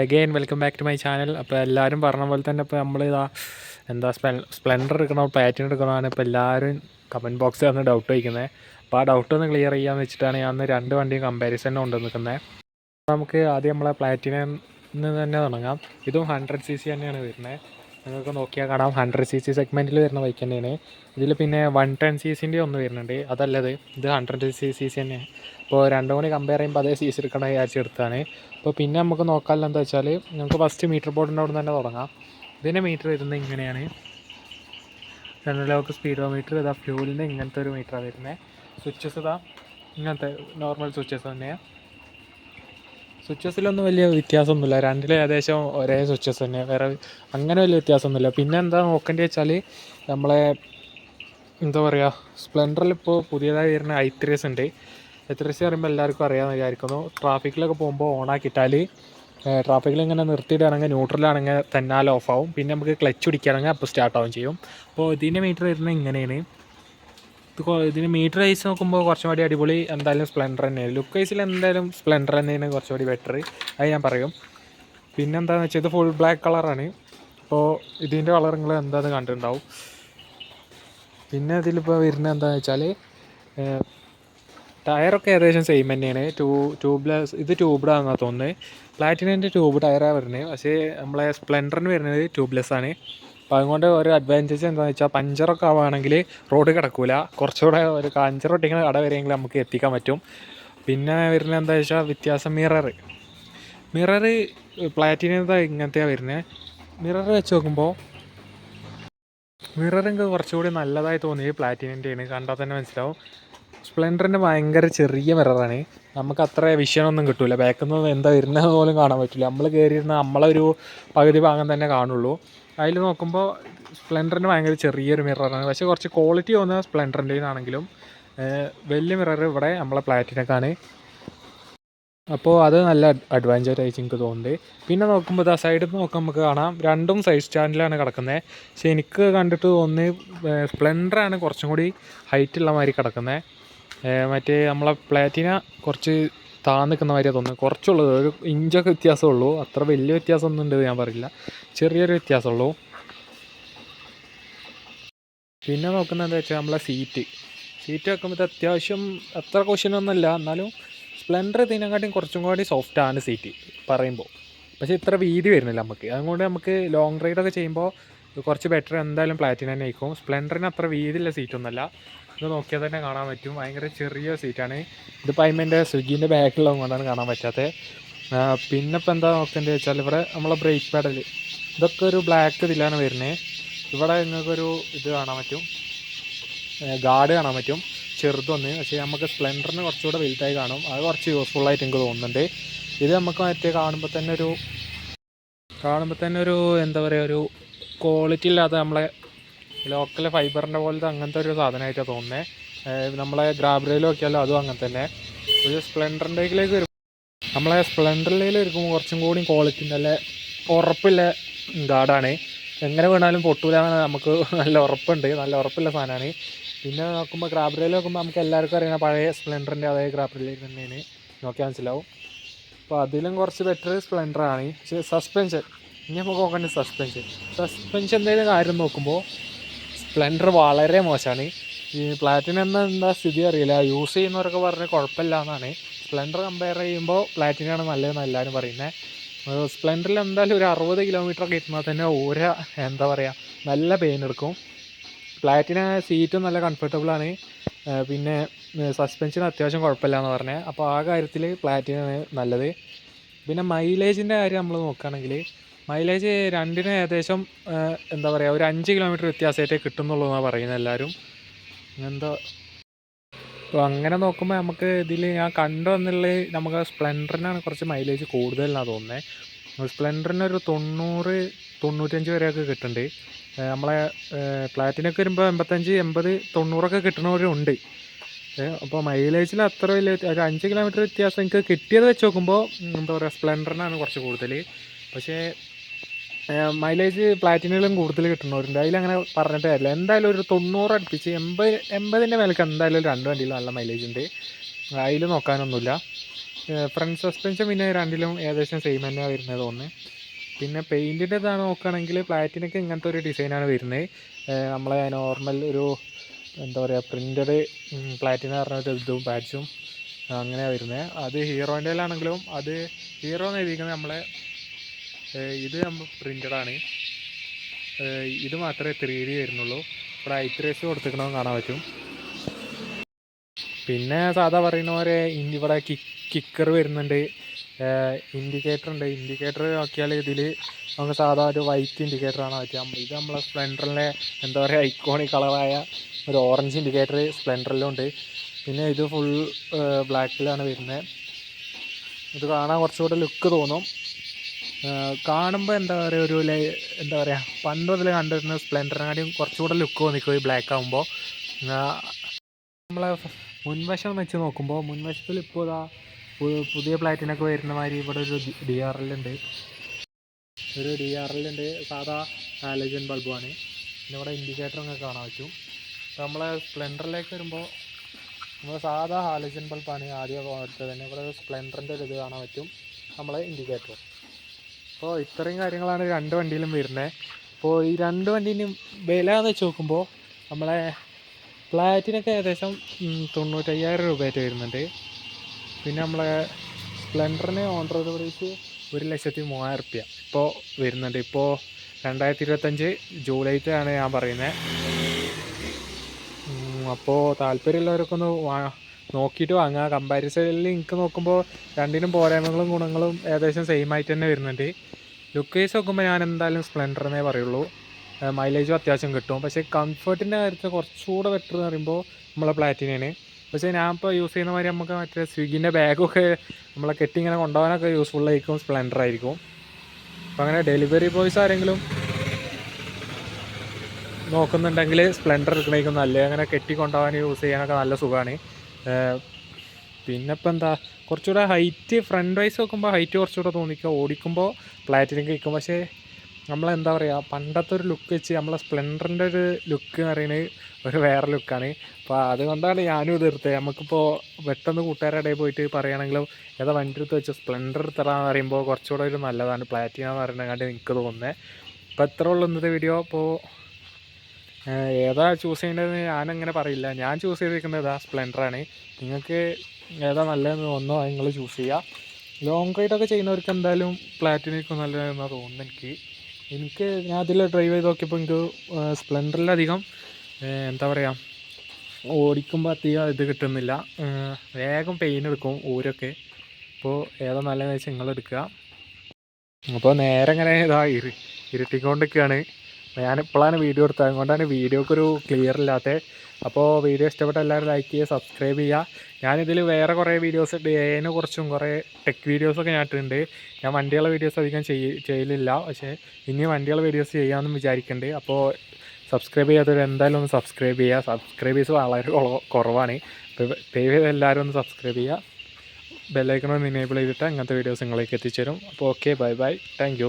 Again welcome back to my channel അപ്പോൾ എല്ലാവരും പറഞ്ഞ പോലെ തന്നെ ഇപ്പോൾ നമ്മൾ ഇതാ എന്താ സ്പ്ലെൻഡർ എടുക്കണോ പ്ലാറ്റിനം എടുക്കണമാണ് ഇപ്പോൾ എല്ലാവരും കമന്റ് ബോക്സിൽ വന്ന് ഡൗട്ട് വയ്ക്കുന്നത് അപ്പോൾ ആ ഡൗട്ട് ഒന്ന് ക്ലിയർ ചെയ്യാമെന്ന് വെച്ചിട്ടാണ് ഞാൻ രണ്ട് വണ്ടിയും കമ്പാരിസൺ കൊണ്ട് നിൽക്കുന്നത് നമുക്ക് ആദ്യം നമ്മളെ പ്ലാറ്റിനം തന്നെ തുടങ്ങാം. ഇതും ഹൺഡ്രഡ് സി സി തന്നെയാണ് വരുന്നത് നിങ്ങൾക്ക് നോക്കിയാൽ കാണാം. ഹൺഡ്രഡ് സി സി സെഗ്മെന്റിൽ വരുന്ന ബൈക്ക് തന്നെയാണ്. ഇതിൽ പിന്നെ വൺ ടെൻ സി സിന്റെ ഒന്ന് വരുന്നുണ്ട്. അതല്ലത് ഇത് ഹൺഡ്രഡ് സി സി സി തന്നെ അപ്പോൾ രണ്ടും കൂടി കമ്പയർ ചെയ്യുമ്പോൾ അതേ സി സി എടുക്കണ വിചാരിച്ച് എടുത്താണ് അപ്പോൾ പിന്നെ നമുക്ക് നോക്കാമല്ലോ എന്താ വെച്ചാൽ നമുക്ക് ഫസ്റ്റ് മീറ്റർ ബോർഡിന്റെ അവിടെ തന്നെ തുടങ്ങാം. ഇതിന്റെ മീറ്റർ വരുന്നത് ഇങ്ങനെയാണ്. ജനറലോക്ക് സ്പീഡോമീറ്റർ ഇതാ ഫ്യൂലിന്റെ ഇങ്ങനത്തെ ഒരു മീറ്ററാണ് വരുന്നത് സ്വിച്ചസ് ഇതാ ഇങ്ങനത്തെ നോർമൽ സ്വിച്ചസ് തന്നെയാണ് സ്വിച്ചസിലൊന്നും വലിയ വ്യത്യാസമൊന്നുമില്ല. രണ്ടിലും ഏകദേശം ഒരേ സ്വിച്ചസ് തന്നെ. വേറെ അങ്ങനെ വലിയ വ്യത്യാസമൊന്നുമില്ല. പിന്നെ എന്താ നോക്കേണ്ടത് വെച്ചാൽ നമ്മളെ എന്താ പറയുക സ്പ്ലെൻഡറിൽ ഇപ്പോൾ പുതിയതായി വരുന്ന ഐ ത്രീസ് ഉണ്ട്. ഐ ത്രീസ് പറയുമ്പോൾ എല്ലാവർക്കും അറിയാമെന്ന് വിചാരിക്കുന്നു. ട്രാഫിക്കിലൊക്കെ പോകുമ്പോൾ ഓണാക്കിയിട്ടാൽ ട്രാഫിക്കിൽ ഇങ്ങനെ നിർത്തിയിട്ടാണെങ്കിൽ ന്യൂട്രലാണെങ്കിൽ തന്നാൽ ഓഫാവും പിന്നെ നമുക്ക് ക്ലച്ച് പിടിക്കുകയാണെങ്കിൽ അപ്പോൾ സ്റ്റാർട്ടാവും ചെയ്യും. അപ്പോൾ ഇതിന്റെ മീറ്റർ വരുന്നത് ഇങ്ങനെയാണ്. ഇതിന് മീറ്റർ വൈസ് നോക്കുമ്പോൾ കുറച്ചും കൂടി അടിപൊളി. എന്തായാലും സ്പ്ലെൻഡർ തന്നെയാണ് ലുക്ക് വൈസിൽ എന്തായാലും സ്പ്ലെൻഡർ തന്നെയാണ് കുറച്ചും കൂടി ബെറ്റർ അത് ഞാൻ പറയും. പിന്നെ എന്താണെന്ന് വെച്ചാൽ ഇത് ഫുൾ ബ്ലാക്ക് കളറാണ് അപ്പോൾ ഇതിന്റെ കളർ നിങ്ങൾ എന്താണെന്ന് കണ്ടിട്ടുണ്ടാവും. പിന്നെ ഇതിലിപ്പോൾ വരുന്നത് എന്താണെന്ന് വെച്ചാൽ ടയറൊക്കെ ഏകദേശം സെയിം തന്നെയാണ്. ട്യൂ ട്യൂബ്ലെസ് ഇത് ട്യൂബ്ഡാണെന്നാണ് തോന്നുന്നത് പ്ലാറ്റിനന്റെ ട്യൂബ് ടയറാണ് വരുന്നത് പക്ഷേ നമ്മളെ സ്പ്ലെൻഡറിന് വരുന്നത് ട്യൂബ്ലെസ് ആണ്. അപ്പോൾ അതുകൊണ്ട് ഒരു അഡ്വാന്റേജ് എന്താണെന്ന് വെച്ചാൽ പഞ്ചറൊക്കെ ആവുകയാണെങ്കിൽ റോഡ് കിടക്കൂല. കുറച്ചുകൂടെ ഒരു പഞ്ചർ ഒട്ടിക്കുന്ന കട വരെയെങ്കിലും നമുക്ക് എത്തിക്കാൻ പറ്റും. പിന്നെ വരുന്നത് എന്താ വെച്ചാൽ വ്യത്യാസം മിറർ മിറർ പ്ലാറ്റിനത്തെ ഇങ്ങനത്തെയാണ് വരുന്നത് മിറർ വെച്ച് നോക്കുമ്പോൾ മിററിങ് കുറച്ചുകൂടി നല്ലതായി തോന്നി പ്ലാറ്റിനന്റെയാണ് കണ്ടാൽ തന്നെ മനസ്സിലാവും. സ്പ്ലെൻഡറിന്റെ ഭയങ്കര ചെറിയ മിററാണ് നമുക്ക് അത്ര വിഷനൊന്നും കിട്ടില്ല ബാക്കിൽ നിന്ന് എന്താ വരുന്നത് പോലും കാണാൻ പറ്റില്ല നമ്മൾ കയറിയിരുന്ന നമ്മളൊരു പകുതി ഭാഗം തന്നെ കാണുള്ളൂ. അതിൽ നോക്കുമ്പോൾ സ്പ്ലെൻഡറിന് ഭയങ്കര ചെറിയൊരു മിററാണ്. പക്ഷേ കുറച്ച് ക്വാളിറ്റി വന്ന സ്പ്ലെൻഡറിന്റെ ആണെങ്കിലും വലിയ മിറർ ഇവിടെ നമ്മളെ പ്ലാറ്റിനൊക്കെയാണ് അപ്പോൾ അത് നല്ല അഡ്വാന്റേജ് ആയിട്ട് എനിക്ക് പിന്നെ നോക്കുമ്പോൾ ഇതാ സൈഡിൽ നോക്കുമ്പോൾ നമുക്ക് കാണാം. രണ്ടും സൈഡ് സ്റ്റാൻഡിലാണ് കിടക്കുന്നത് പക്ഷെ എനിക്ക് കണ്ടിട്ട് തോന്നി സ്പ്ലെൻഡറാണ് കുറച്ചും കൂടി ഹൈറ്റ് ഉള്ള മാതിരി കിടക്കുന്നത് മറ്റേ നമ്മളെ പ്ലാറ്റിന കുറച്ച് താന്ന് നിൽക്കുന്ന മാതിരിയാണ് തോന്നുന്നത് കുറച്ചുള്ളത് ഒരു ഇഞ്ചൊക്കെ വ്യത്യാസമുള്ളൂ. അത്ര വലിയ വ്യത്യാസമൊന്നും ഉണ്ട് ഞാൻ പറയില്ല. ചെറിയൊരു വ്യത്യാസമുള്ളൂ. പിന്നെ നോക്കുന്നത് എന്താ വെച്ചാൽ നമ്മളെ സീറ്റ് സീറ്റ് വെക്കുമ്പോൾ അത്യാവശ്യം അത്ര ക്വസ്റ്റ്യനൊന്നുമില്ല എന്നാലും സ്പ്ലെൻഡർ ഇതിനെക്കാട്ടിയും കുറച്ചും കൂടി സോഫ്റ്റ് ആണ് സീറ്റ് പറയുമ്പോൾ പക്ഷേ ഇത്ര വീതി വരുന്നില്ല നമുക്ക്. അതുകൊണ്ട് നമുക്ക് ലോങ് റൈഡൊക്കെ ചെയ്യുമ്പോൾ കുറച്ച് ബെറ്റർ എന്തായാലും പ്ലാറ്റിനം ആയിരിക്കും സ്പ്ലെൻഡറിന് അത്ര വീതിയില്ല സീറ്റൊന്നുമല്ല ഇത് നോക്കിയാൽ തന്നെ കാണാൻ പറ്റും. ഭയങ്കര ചെറിയ സീറ്റാണ് ഇതിപ്പോൾ അതിന്റെ സ്വിഗ്ഗീന്റെ ബാക്കിലുള്ളത് കൊണ്ടാണ് കാണാൻ പറ്റാത്തത് പിന്നെ ഇപ്പോൾ എന്താ നോക്കേണ്ടത് വെച്ചാൽ ഇവിടെ നമ്മളെ ബ്രേക്ക് പാഡൽ ഇതൊക്കെ ഒരു ബ്ലാക്ക് ഇതിലാണ് വരുന്നത് ഇവിടെ നിങ്ങൾക്കൊരു ഇത് കാണാൻ പറ്റും. ഗാർഡ് കാണാൻ പറ്റും. ചെറുതൊന്ന്. പക്ഷേ നമുക്ക് സ്പ്ലെൻഡറിന് കുറച്ചുകൂടെ വലുതായി കാണും. അത് കുറച്ച് യൂസ്ഫുൾ ആയിട്ട് എനിക്ക് തോന്നുന്നുണ്ട്. ഇത് നമുക്ക് മറ്റേ കാണുമ്പോൾ തന്നെ ഒരു കാണുമ്പോൾ തന്നെ ഒരു എന്താ പറയുക ഒരു ക്വാളിറ്റി ഇല്ലാത്ത നമ്മളെ ലോക്കൽ ഫൈബറിന്റെ പോലത്തെ അങ്ങനത്തെ ഒരു സാധനമായിട്ടാണ് തോന്നുന്നത് നമ്മളെ ഗ്രാബ്രയിൽ നോക്കിയാലും അതും അങ്ങനെ തന്നെ. ഒരു സ്പ്ലെൻഡറിന്റെയിലേക്ക് വരും. നമ്മളെ സ്പ്ലെൻഡറിലേക്ക് വരുമ്പോൾ കുറച്ചും കൂടി ക്വാളിറ്റി നല്ല ഉറപ്പില്ല ഗാർഡാണ് എങ്ങനെ വീണാലും പൊട്ടൂല നമുക്ക് നല്ല ഉറപ്പുണ്ട്. നല്ല ഉറപ്പുള്ള സാധനമാണ്. പിന്നെ നോക്കുമ്പോൾ ഗ്രാബ്രയിൽ നോക്കുമ്പോൾ നമുക്ക് എല്ലാവർക്കും അറിയുന്ന പഴയ സ്പ്ലെൻഡറിന്റെ അതേ ഗ്രാബ്രയിലേക്ക് തന്നെയാണ്. നോക്കിയാൽ മനസ്സിലാവും. അപ്പോൾ അതിലും കുറച്ച് ബെറ്റർ സ്പ്ലെൻഡറാണ് പക്ഷേ സസ്പെൻഷൻ ഇനി നമുക്ക് നോക്കേണ്ടത് സസ്പെൻഷൻ സസ്പെൻഷൻ എന്തെങ്കിലും കാര്യം നോക്കുമ്പോൾ സ്പ്ലെൻഡർ വളരെ മോശമാണ്. ഈ പ്ലാറ്റിനം എന്ന എന്താ സ്ഥിതി അറിയില്ല. യൂസ് ചെയ്യുന്നവരൊക്കെ പറഞ്ഞ് കുഴപ്പമില്ല എന്നാണ്. സ്പ്ലെൻഡർ കമ്പയർ ചെയ്യുമ്പോൾ പ്ലാറ്റിനാണ് നല്ലതെന്ന് എല്ലാവരും പറയുന്നത് സ്പ്ലെൻഡറിൽ എന്തായാലും ഒരു അറുപത് കിലോമീറ്റർ ഒക്കെ ഇരുന്നാൽ തന്നെ ഓരോ എന്താ പറയുക നല്ല പെയിൻ എടുക്കും. പ്ലാറ്റിന സീറ്റും നല്ല കംഫർട്ടബിളാണ് പിന്നെ സസ്പെൻഷൻ അത്യാവശ്യം കുഴപ്പമില്ല എന്ന് പറഞ്ഞത് അപ്പോൾ ആ കാര്യത്തിൽ പ്ലാറ്റിനാണ് നല്ലത്. പിന്നെ മൈലേജിന്റെ കാര്യം നമ്മൾ നോക്കുകയാണെങ്കിൽ മൈലേജ് രണ്ടിന് ഏകദേശം എന്താ പറയുക ഒരു അഞ്ച് കിലോമീറ്റർ വ്യത്യാസമായിട്ടേ കിട്ടുന്നുള്ളൂ എന്നാണ് പറയുന്നത് എല്ലാവരും. എന്താ അപ്പോൾ അങ്ങനെ നോക്കുമ്പോൾ നമുക്ക് ഇതിൽ ഞാൻ കണ്ടു വന്നുള്ളത് നമുക്ക് സ്പ്ലെൻഡറിനാണ് കുറച്ച് മൈലേജ് കൂടുതലെന്നാണ് തോന്നുന്നത് സ്പ്ലെൻഡറിന് ഒരു തൊണ്ണൂറ് തൊണ്ണൂറ്റഞ്ച് വരെയൊക്കെ കിട്ടുന്നുണ്ട്. നമ്മളെ പ്ലാറ്റിനൊക്കെ വരുമ്പോൾ എൺപത്തഞ്ച് എൺപത് തൊണ്ണൂറൊക്കെ കിട്ടുന്നവരുണ്ട് അപ്പോൾ മൈലേജിൽ അത്ര വലിയ ഒരു അഞ്ച് കിലോമീറ്റർ വ്യത്യാസം എനിക്ക് കിട്ടിയത് വെച്ച് നോക്കുമ്പോൾ എന്താ പറയുക സ്പ്ലെൻഡറിനാണ് കുറച്ച് കൂടുതൽ പക്ഷേ മൈലേജ് പ്ലാറ്റിനിലും കൂടുതൽ കിട്ടുന്നവരുണ്ട്. അതിലങ്ങനെ പറഞ്ഞിട്ട് കാര്യമില്ല. എന്തായാലും ഒരു തൊണ്ണൂറ് അടുപ്പിച്ച് എൺപത് എൺപതിന്റെ മേലേക്ക് എന്തായാലും രണ്ട് വണ്ടിയിൽ നല്ല മൈലേജ് ഉണ്ട്. അതിൽ നോക്കാനൊന്നുമില്ല. ഫ്രണ്ട് സസ്പെൻഷൻ പിന്നെ രണ്ടിലും ഏകദേശം സെയിം തന്നെയാണ് വരുന്നത് തോന്നുന്നത് പിന്നെ പെയിന്റിന്റെ ഇതാണ് നോക്കുകയാണെങ്കിൽ പ്ലാറ്റിനൊക്കെ ഇങ്ങനത്തെ ഒരു ഡിസൈനാണ് വരുന്നത്. നമ്മളെ നോർമൽ ഒരു എന്താ പറയുക പ്രിന്റഡ് പ്ലാറ്റിന പറഞ്ഞ ഒരു ഇതും പാച്ചും അങ്ങനെയാണ് വരുന്നത്. അത് ഹീറോന്റെ ആണെങ്കിലും അത് ഹീറോ എന്ന് എഴുതിയിരിക്കുന്നത് നമ്മളെ ഇത് നമ്മൾ ആണ്. ഇത് മാത്രമേ ത്രീ ഡി വരുന്നുള്ളൂ ഇവിടെ ഐത്രേസ് കൊടുത്തിക്കണമെന്ന് കാണാൻ പറ്റും. പിന്നെ സാധാ പറയുന്ന പോലെ ഇവിടെ കിക്കർ വരുന്നുണ്ട്. ഇൻഡിക്കേറ്റർ ഉണ്ട്. ഇൻഡിക്കേറ്റർ നോക്കിയാൽ ഇതിൽ നമുക്ക് സാധാ ഒരു വൈറ്റ് ഇൻഡിക്കേറ്റർ ആണ് പറ്റുക ഇത് നമ്മളെ സ്പ്ലെൻഡറിലെ എന്താ പറയുക ഐക്കോണിക് കളറായ ഒരു ഓറഞ്ച് ഇൻഡിക്കേറ്റർ സ്പ്ലെൻഡറിലും ഉണ്ട്. പിന്നെ ഇത് ഫുൾ ബ്ലാക്കിലാണ് വരുന്നത് ഇത് കാണാൻ കുറച്ചുകൂടെ ലുക്ക് തോന്നും. കാണുമ്പോൾ എന്താ പറയുക ഒരു എന്താ പറയുക പണ്ട് മുതൽ കണ്ടിരുന്ന സ്പ്ലെൻഡറിനാടിയും കുറച്ചുകൂടെ ലുക്ക് തോന്നിക്കും ഈ ബ്ലാക്ക് ആകുമ്പോൾ നമ്മളെ മുൻവശം വെച്ച് നോക്കുമ്പോൾ മുൻവശത്തിൽ ഇപ്പോൾ ഇതാ പുതിയ പ്ലാറ്റിനൊക്കെ വരുന്ന മാതിരി ഇവിടെ ഒരു ഡി ആർ എൽ ഉണ്ട് ഒരു ഡി ആർ എൽ ഉണ്ട് സാധാ ഹാലജൻ ബൾബാണ്. പിന്നെ ഇവിടെ ഇൻഡിക്കേറ്ററൊക്കെ കാണാൻ പറ്റും. നമ്മളെ സ്പ്ലെൻഡറിലേക്ക് വരുമ്പോൾ നമ്മൾ സാധാ ഹാലജൻ ബൾബാണ് ആദ്യം പോലത്തെ തന്നെ ഇവിടെ സ്പ്ലെൻഡറിന്റെ ഒരു ഇത് കാണാൻ പറ്റും. നമ്മളെ ഇൻഡിക്കേറ്റർ അപ്പോൾ ഇത്രയും കാര്യങ്ങളാണ് രണ്ട് വണ്ടിയിലും വരുന്നത് അപ്പോൾ ഈ രണ്ട് വണ്ടീന്റെയും വില എന്ന് വെച്ച് നോക്കുമ്പോൾ നമ്മളെ പ്ലാറ്റിനൊക്കെ ഏകദേശം തൊണ്ണൂറ്റയ്യായിരം രൂപയായിട്ട് വരുന്നുണ്ട്. പിന്നെ നമ്മളെ സ്പ്ലെൻഡറിന് ഓൺ റോഡ് പ്രൈസ് ഒരു ലക്ഷത്തി മൂവായിരം റുപ്യ ഇപ്പോൾ വരുന്നുണ്ട്. ഇപ്പോൾ രണ്ടായിരത്തി ഇരുപത്തഞ്ച് ജൂലൈയിലാണ് ഞാൻ പറയുന്നത് അപ്പോൾ താല്പര്യമുള്ളവരൊക്കെ ഒന്ന് വാ നോക്കിയിട്ട് വാങ്ങുക. കമ്പാരിസണിൽ എനിക്ക് നോക്കുമ്പോൾ രണ്ടിനും പോരായ്മകളും ഗുണങ്ങളും ഏകദേശം സെയിം ആയിട്ട് തന്നെ വരുന്നുണ്ട്. ലുക്ക് വൈസ് നോക്കുമ്പോൾ ഞാൻ എന്തായാലും സ്പ്ലെൻഡർ എന്നേ പറയുള്ളൂ. മൈലേജും അത്യാവശ്യം കിട്ടും. പക്ഷേ കംഫർട്ടിന്റെ കാര്യത്തിൽ കുറച്ചുകൂടെ ബെറ്റർ എന്ന് പറയുമ്പോൾ നമ്മളെ പ്ലാറ്റിനാണ് പക്ഷേ ഞാൻ ഇപ്പോൾ യൂസ് ചെയ്യുന്ന മാതിരി നമുക്ക് മറ്റേ സ്വിഗ്ഗിന്റെ ബാഗൊക്കെ നമ്മളെ കെട്ടി ഇങ്ങനെ കൊണ്ടുപോകാനൊക്കെ യൂസ്ഫുൾ ആയിരിക്കും. സ്പ്ലെൻഡർ ആയിരിക്കും. അപ്പോൾ അങ്ങനെ ഡെലിവറി ബോയ്സ് ആരെങ്കിലും നോക്കുന്നുണ്ടെങ്കിൽ സ്പ്ലെൻഡർ എടുക്കണേക്കും നല്ലത്. അങ്ങനെ കെട്ടി കൊണ്ടുപോകാൻ യൂസ് ചെയ്യാനൊക്കെ നല്ല സുഖമാണ് പിന്നെ ഇപ്പം എന്താ കുറച്ചുകൂടെ ഹൈറ്റ് ഫ്രണ്ട് വൈസ് നോക്കുമ്പോൾ ഹൈറ്റ് കുറച്ചുകൂടെ തോന്നിക്കുക. ഓടിക്കുമ്പോൾ പ്ലാറ്റിനം കഴിക്കും പക്ഷേ നമ്മളെന്താ പറയുക പണ്ടത്തെ ഒരു ലുക്ക് വെച്ച് നമ്മളെ സ്പ്ലെൻഡറിന്റെ ഒരു ലുക്ക് എന്ന് പറയുന്നത് ഒരു വേറെ ലുക്കാണ് അപ്പോൾ അതുകൊണ്ടാണ് ഞാനും ഇത് എടുത്തത്. നമുക്കിപ്പോൾ പെട്ടെന്ന് കൂട്ടുകാരുടെ ഇടയിൽ പോയിട്ട് പറയുകയാണെങ്കിലും ഏതാ വണ്ടി എടുത്ത് വെച്ചാൽ സ്പ്ലെൻഡർ എടുത്തടാന്ന് പറയുമ്പോൾ കുറച്ചുകൂടെ ഒരു നല്ലതാണ്. പ്ലാറ്റിന എന്ന് പറയുന്നത് എനിക്ക് തോന്നുന്നത് അപ്പോൾ എത്ര ഉള്ളൂ ഇന്നത്തെ വീഡിയോ അപ്പോൾ ഏതാ ചൂസ് ചെയ്യേണ്ടതെന്ന് ഞാനങ്ങനെ പറയില്ല. ഞാൻ ചൂസ് ചെയ്തിരിക്കുന്നത് ഇതാ സ്പ്ലെൻഡറാണ് നിങ്ങൾക്ക് ഏതാ നല്ലതെന്ന് തോന്നുന്നോ നിങ്ങൾ ചൂസ് ചെയ്യുക ലോങ് റൈഡൊക്കെ ചെയ്യുന്നവർക്ക് എന്തായാലും പ്ലാറ്റിനൊക്കെ നല്ലതെന്നാണ് തോന്നുന്നത് എനിക്ക്. എനിക്ക് ഞാൻ അതിൽ ഡ്രൈവ് ചെയ്ത് നോക്കിയപ്പോൾ എനിക്ക് സ്പ്ലെൻഡറിലധികം എന്താ പറയുക ഓടിക്കുമ്പോൾ അധികം ഇത് കിട്ടുന്നില്ല. വേഗം പെയിൻ എടുക്കും ഊരൊക്കെ. അപ്പോൾ ഏതാ നല്ലതെന്ന് വെച്ചാൽ നിങ്ങൾ എടുക്കുക. അപ്പോൾ നേരെ ഇങ്ങനെ ഇതാ ഇരു ഇരുട്ടിക്കൊണ്ടിരിക്കുകയാണ്. ഞാൻ ഇപ്പോഴാണ് വീഡിയോ എടുത്തത്. അതുകൊണ്ടാണ് വീഡിയോക്ക് ഒരു ക്ലിയർ ഇല്ലാത്തത് അപ്പോൾ വീഡിയോ ഇഷ്ടപ്പെട്ട എല്ലാവരും ലൈക്ക് ചെയ്യുക സബ്സ്ക്രൈബ് ചെയ്യുക. ഞാനിതിൽ വേറെ കുറേ വീഡിയോസ് ഉണ്ട് കുറിച്ചും കുറേ ടെക് വീഡിയോസൊക്കെ ഞാൻ ഇട്ടിട്ടുണ്ട് ഞാൻ വണ്ടികളുടെ വീഡിയോസ് അധികം ചെയ്യ ചെയ്യലില്ല. പക്ഷേ ഇനി വണ്ടികളുടെ വീഡിയോസ് ചെയ്യാമെന്നും വിചാരിക്കുന്നുണ്ട് അപ്പോൾ സബ്സ്ക്രൈബ് ചെയ്യാത്തവർ എന്തായാലും ഒന്ന് സബ്സ്ക്രൈബ് ചെയ്യുക. സബ്സ്ക്രൈബേഴ്സ് വളരെ കുറവാണ്. ദയവ് ചെയ്ത് എല്ലാവരും ഒന്ന് സബ്സ്ക്രൈബ് ചെയ്യുക. ബെല്ലൈക്കൺ ഒന്ന് ഇനേബിൾ ചെയ്തിട്ട് അങ്ങനത്തെ വീഡിയോസ് നിങ്ങളേക്ക് എത്തിച്ചേരും. അപ്പോൾ ഓക്കെ ബൈ ബൈ താങ്ക്